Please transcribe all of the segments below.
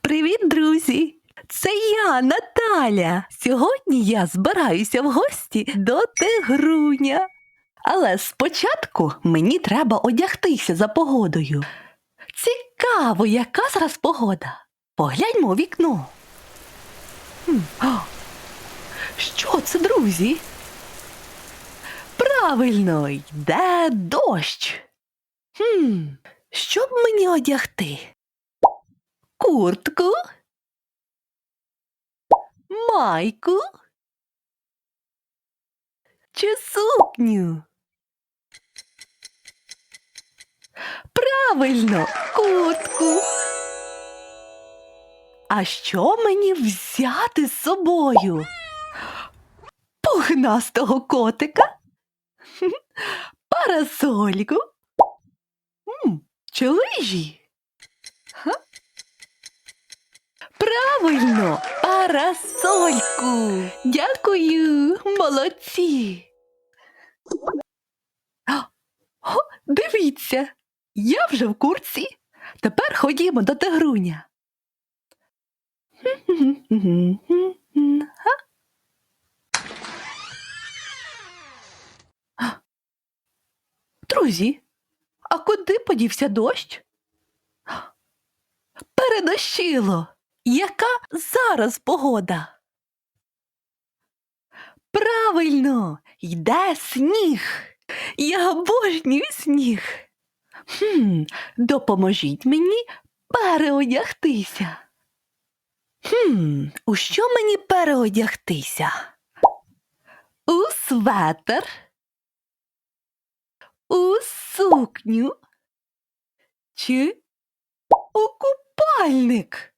Привіт, друзі! Це я, Наталя. Сьогодні я збираюся в гості до Тигруня. Але спочатку мені треба одягтися за погодою. Цікаво, яка зараз погода. Погляньмо у вікно. Що це, друзі? Правильно, йде дощ. Хм, що б мені одягти? Куртку? Майку? Чи сукню? Правильно, куртку. А що мені взяти з собою? Пухнастого котика? Парасольку? Чи лижі? Правильно, парасольку. Дякую, молодці. О, дивіться, я вже в курці. Тепер ходімо до тигруня. Друзі, а куди подівся дощ? Передощило. Яка зараз погода? Правильно, йде сніг. Я обожнюю сніг. Хм, допоможіть мені переодягтися. Хм, у що мені переодягтися? У светр, у сукню чи у купальник?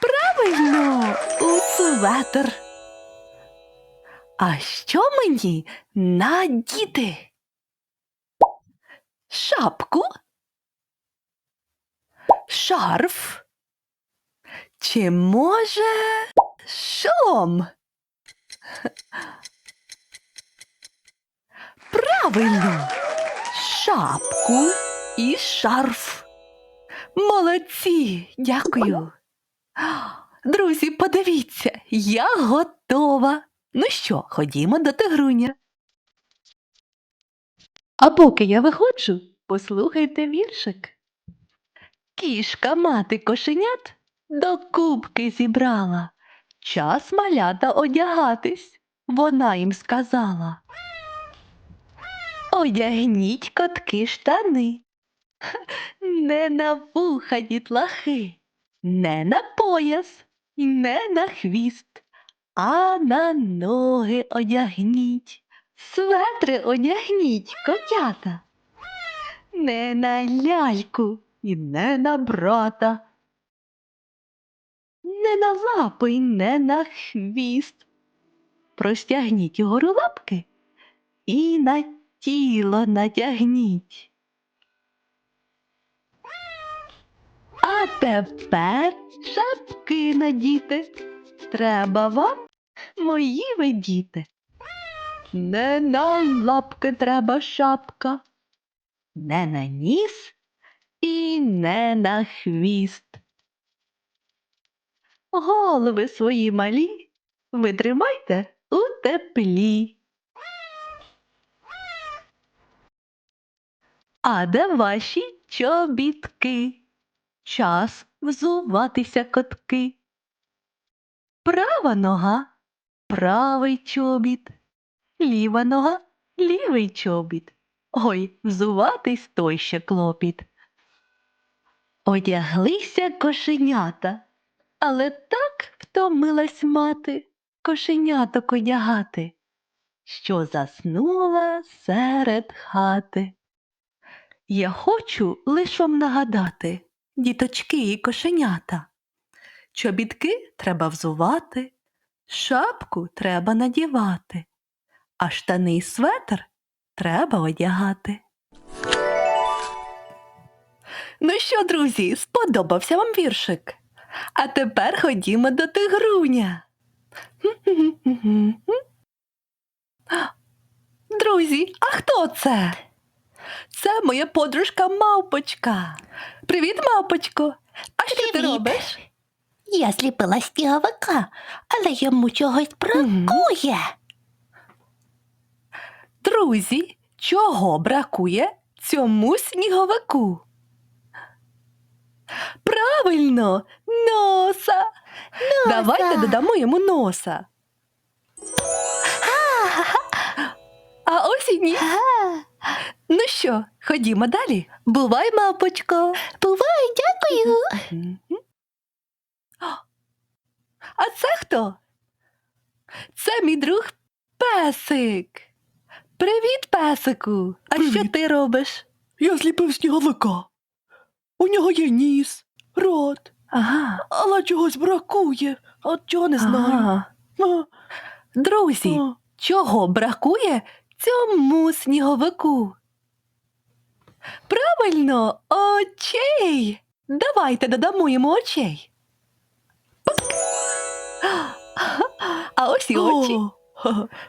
Правильно, у. А що мені надіти? Шапку? Шарф? Чи може шолом? Правильно, шапку і шарф. Молодці, дякую. Друзі, подивіться, я готова. Ну що, ходімо до тигруня. А поки я виходжу, послухайте віршик. Кішка мати кошенят до кубки зібрала. Час малята одягатись, вона їм сказала. Одягніть котки штани, не на вуха дітлахи, не на пояс не на хвіст, а на ноги одягніть. Светри одягніть, котята. Не на ляльку і не на брата. Не на лапи і не на хвіст. Простягніть угору лапки і на тіло натягніть. А тепер шапки надіти. Треба вам, мої ви діти. Не на лапки треба шапка, не на ніс і не на хвіст. Голови свої малі ви тримайте у теплі. А де ваші чобітки? Час взуватися котки. Права нога правий чобіт, ліва нога лівий чобіт. Ой, взуватись той ще клопіт. Одяглися кошенята, але так втомилась мати кошеняток одягати, що заснула серед хати. Я хочу лиш вам нагадати, діточки і кошенята. Чобітки треба взувати, шапку треба надівати, а штани й светр треба одягати. Ну що, друзі, сподобався вам віршик? А тепер ходімо до тигруня. Друзі, а хто це? Це моя подружка мавпочка. Привіт, мапочко. А що ти Привіт. робиш? Я зліпила сніговика, але йому чогось бракує. Друзі, чого бракує цьому сніговику? Правильно, носа. Давайте додамо йому носа. А ось і ні. Ага. Ну що, ходімо далі. Бувай, мапочко. Бувай, дякую. А це хто? Це мій друг песик. Привіт, песику. А що ти робиш? Я зліпив сніговика. У нього є ніс, рот, Ага. але чогось бракує. От чого не знаю. ага. А, Друзі, а. чого бракує цьому сніговику? Правильно, очей. Давайте додамо йому очей. А ось і очі.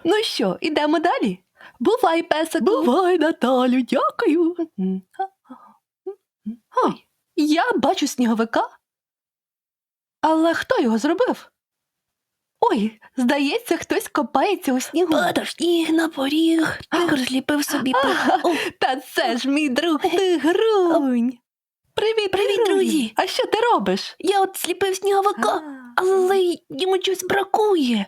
Ну що, ідемо далі? Бувай, песику. Бувай, Наталю, дякую. Ой, я бачу сніговика. Але хто його зробив? Ой, здається, хтось копається у снігу. Падав сніг на поріг, тигр зліпив собі Ага, Та це ж мій друг Тигрунь. Привіт, Привіт, друзі. А що ти робиш? Я от зліпив сніговика, але йому чогось бракує.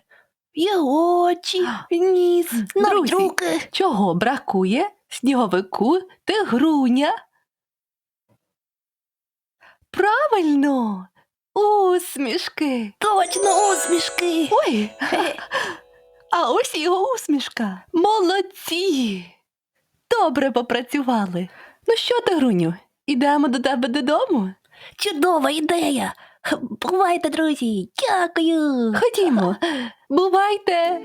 Є очі, ніс, навіть Друзі, руки. чого бракує сніговику Тигруня? Правильно, усмішки. Точно усмішки. Ой, а ось його усмішка. Молодці. Добре попрацювали. Ну що, Тигруню, ідемо до тебе додому? Чудова ідея. Бувайте, друзі. Дякую. Ходімо, бувайте.